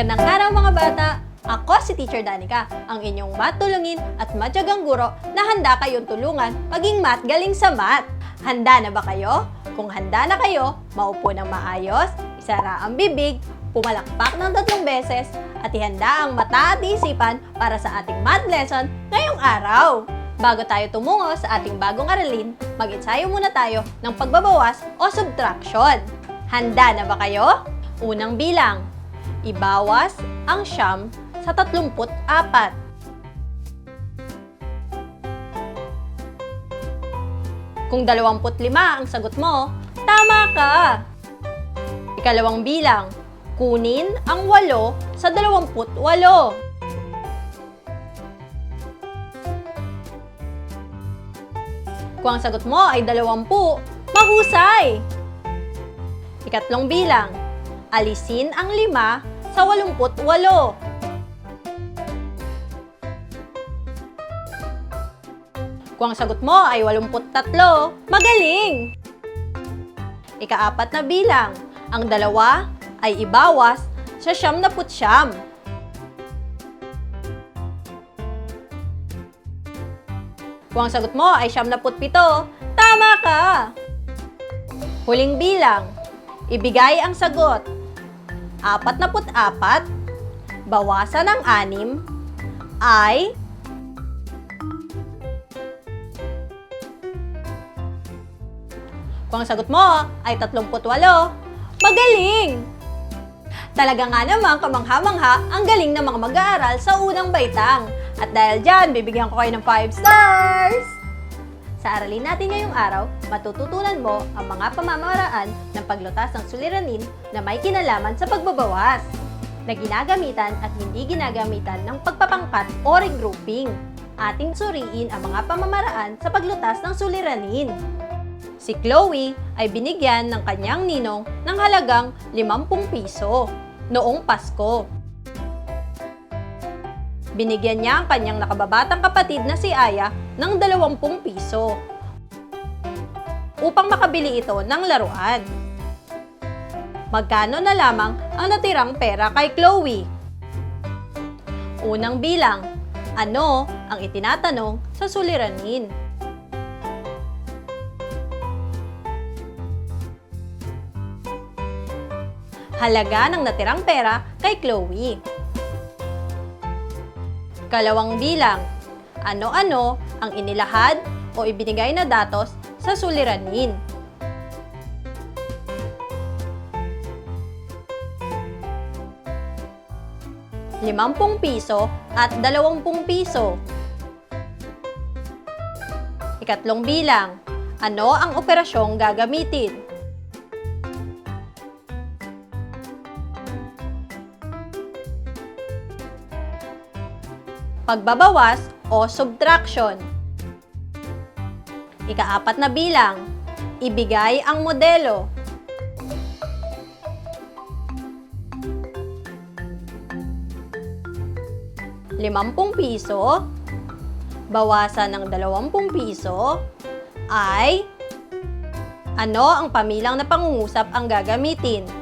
Magandang araw mga bata! Ako si Teacher Danica, ang inyong matulungin at matyagang guro na handa kayong tulungan maging mat galing sa mat. Handa na ba kayo? Kung handa na kayo, maupo ng maayos, isara ang bibig, pumalakpak ng tatlong beses, at ihanda ang mata at isipan para sa ating math lesson ngayong araw. Bago tayo tumungo sa ating bagong aralin, mag-ensayo muna tayo ng pagbabawas o subtraction. Handa na ba kayo? Unang bilang, ibawas ang siyam sa 34. Kung 25 ang sagot mo, tama ka! Ikalawang bilang, kunin ang 8 sa 28. Kung ang sagot mo ay 20, mahusay! Ikatlong bilang, alisin ang 5 sa 88. Kung ang sagot mo ay 83, magaling! Ikaapat na bilang, ang dalawa ay ibawas sa siyam na putsyam. Kung ang sagot mo ay siyam na putpito, tama ka! Huling bilang, ibigay ang sagot. Apat na put-apat, bawasan ng anim, ay Kung ang sagot mo ay 38, magaling! Talaga nga naman kamangha-mangha ang galing ng mga mag-aaral sa unang baitang. At dahil dyan, bibigyan ko kayo ng 5 stars! Sa aralin natin ngayong araw, matututunan mo ang mga pamamaraan ng paglutas ng suliranin na may kinalaman sa pagbabawas na ginagamitan at hindi ginagamitan ng pagpapangkat o regrouping. Ating suriin ang mga pamamaraan sa paglutas ng suliranin. Si Chloe ay binigyan ng kanyang ninong ng halagang 50 piso noong Pasko. Binigyan niya ang kanyang nakababatang kapatid na si Aya ng 20 piso upang makabili ito ng laruan. Magkano na lamang ang natirang pera kay Chloe? Unang bilang, ano ang itinatanong sa suliranin? halaga ng natirang pera kay Chloe. Kalawang bilang, ano-ano ang inilahad o ibinigay na datos sa suliranin. Limampung piso at dalawampung piso. Ikatlong bilang, ano ang operasyong gagamitin? Pagbabawas o subtraction. Ikaapat na bilang, ibigay ang modelo. Limampung piso, bawasan ng dalawampung piso, ay ano ang pamilang na pangungusap ang gagamitin?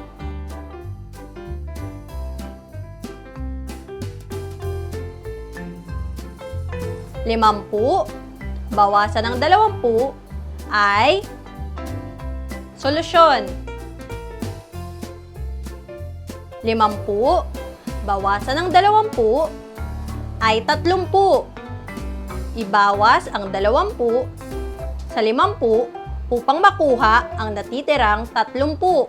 Limampu, bawasan ng dalawampu, ay solusyon. Limampu, bawasan ng dalawampu, ay tatlumpu. Ibawas ang dalawampu sa limampu upang makuha ang natitirang tatlumpu.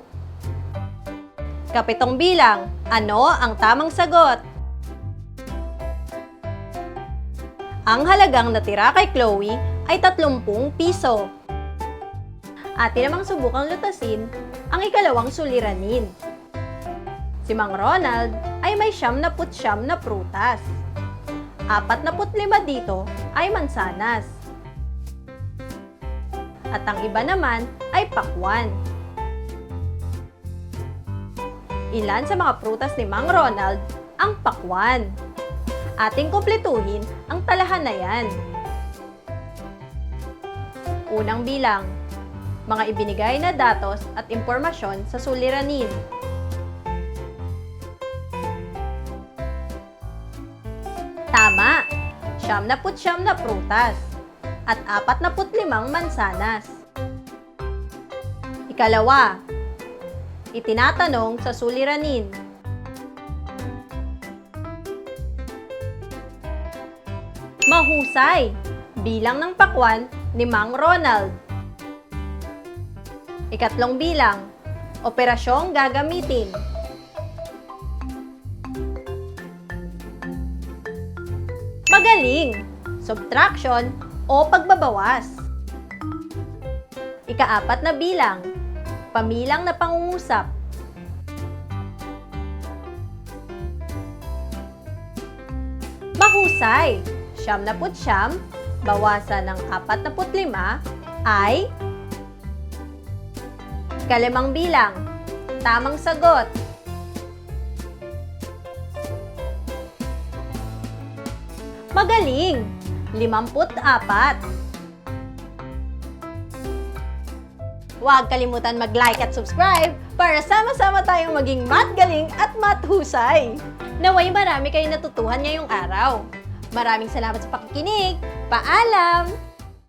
Kapitong bilang, ano ang tamang sagot? Ang halagang natira kay Chloe ay 30 piso. Atin namang subukang lutasin ang ikalawang suliranin. Si Mang Ronald ay may siyam na putsyam na prutas. Apat na putlima dito ay mansanas. At ang iba naman ay pakwan. Ilan sa mga prutas ni Mang Ronald ang pakwan? ating kumpletuhin ang talahan na yan. Unang bilang, mga ibinigay na datos at impormasyon sa suliranin. Tama! Siyam na putsyam na prutas at apat na putlimang mansanas. Ikalawa, itinatanong sa suliranin. Mahusay, bilang ng pakwan ni Mang Ronald. Ikatlong bilang, operasyong gagamitin. Magaling, subtraction o pagbabawas. Ikaapat na bilang, pamilang na pangungusap. Mahusay, siyam na putsyam, bawasan ng apat na putlima ay kalimang bilang. Tamang sagot. Magaling! Limamput apat. Huwag kalimutan mag-like at subscribe para sama-sama tayong maging matgaling at mathusay. Naway marami kayong natutuhan ngayong araw. Maraming salamat sa pakikinig. Paalam!